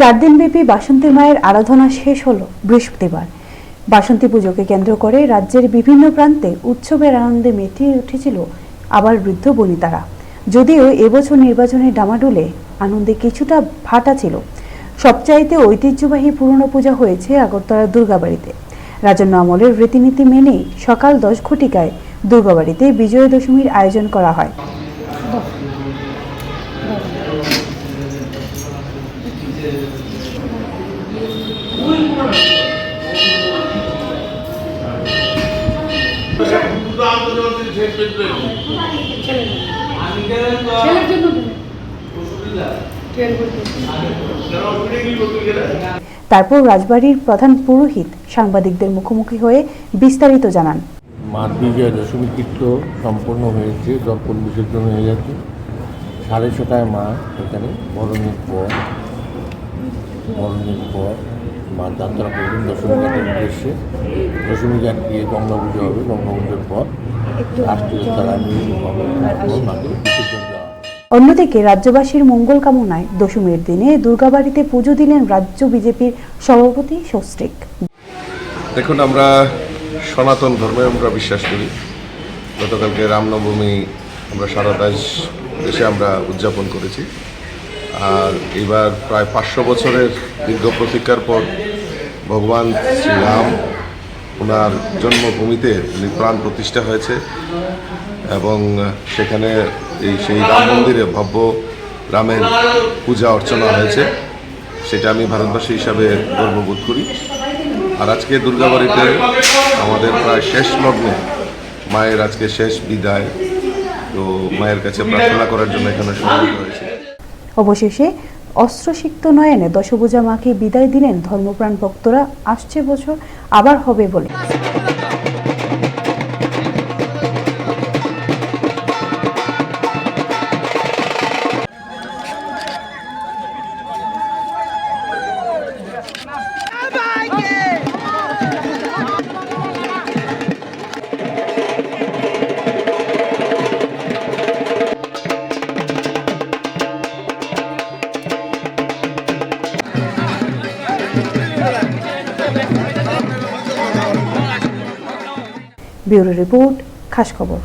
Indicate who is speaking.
Speaker 1: চার দিনব্যাপী বাসন্তী মায়ের আরাধনা শেষ হলো বৃহস্পতিবার। বাসন্তী পুজোকে কেন্দ্র করে রাজ্যের বিভিন্ন প্রান্তে উৎসবের আনন্দে মেতে উঠেছিল আবার বৃদ্ধ বনিতারা। যদিও এবছর নির্বাচনের ডামাডোলে আনন্দে কিছুটা ভাটা ছিল। সবচাইতে ঐতিহ্যবাহী পুরনো পূজা হয়েছে আগরতলার দুর্গাবাড়িতে। রাজন্য আমলের রীতিনীতি মেনেই সকাল দশ ঘটিকায় দুর্গাবাড়িতে বিজয়া দশমীর আয়োজন করা হয়। তারপর রাজবাড়ির প্রধান পুরোহিত সাংবাদিকদের মুখোমুখি হয়ে বিস্তারিত জানান।
Speaker 2: মা বিজয়া দশমী কীর্ত সম্পন্ন হয়েছে দর্পণ বিসর্জন হয়ে যাচ্ছে। সাড়ে ছটায় মা এখানে বরণের পর বরণের পর মা যাত্রা করবেন দশমী ঘাটের উদ্দেশ্যে। দশমী ঘাট গিয়ে গঙ্গা পুজো হবে গঙ্গা পুজোর পর রাষ্ট্রীয় তারা মিলিত মাকে বিসর্জন দেওয়া
Speaker 1: অন্যদিকে রাজ্যবাসীর মঙ্গল কামনায় দশমীর দিনে দুর্গাবাড়িতে পুজো দিলেন রাজ্য বিজেপির সভাপতি সস্ত্রিক।
Speaker 3: দেখুন আমরা সনাতন ধর্মে আমরা বিশ্বাস করি। গতকালকে রামনবমী আমরা সারা দেশ দেশে আমরা উদযাপন করেছি। আর এবার প্রায় পাঁচশো বছরের দীর্ঘ প্রতীক্ষার পর ভগবান শ্রীরাম ওনার জন্মভূমিতে উনি প্রাণ প্রতিষ্ঠা হয়েছে এবং সেখানে এই সেই রাম মন্দিরে ভব্য রামের পূজা অর্চনা হয়েছে। সেটা আমি ভারতবাসী হিসাবে গর্ববোধ করি। আর আজকে দুর্গাবাড়িতে আমাদের প্রায় শেষ লগ্নে মায়ের আজকে শেষ বিদায়। তো মায়ের কাছে প্রার্থনা করার জন্য এখানে সমবেত হয়েছে।
Speaker 1: অবশেষে অস্ত্রসিক্ত নয়নে দশভূজা মাকে বিদায় দিলেন ধর্মপ্রাণ ভক্তরা আসছে বছর আবার হবে বলে। ব্যুরো রিপোর্ট খাস খবর।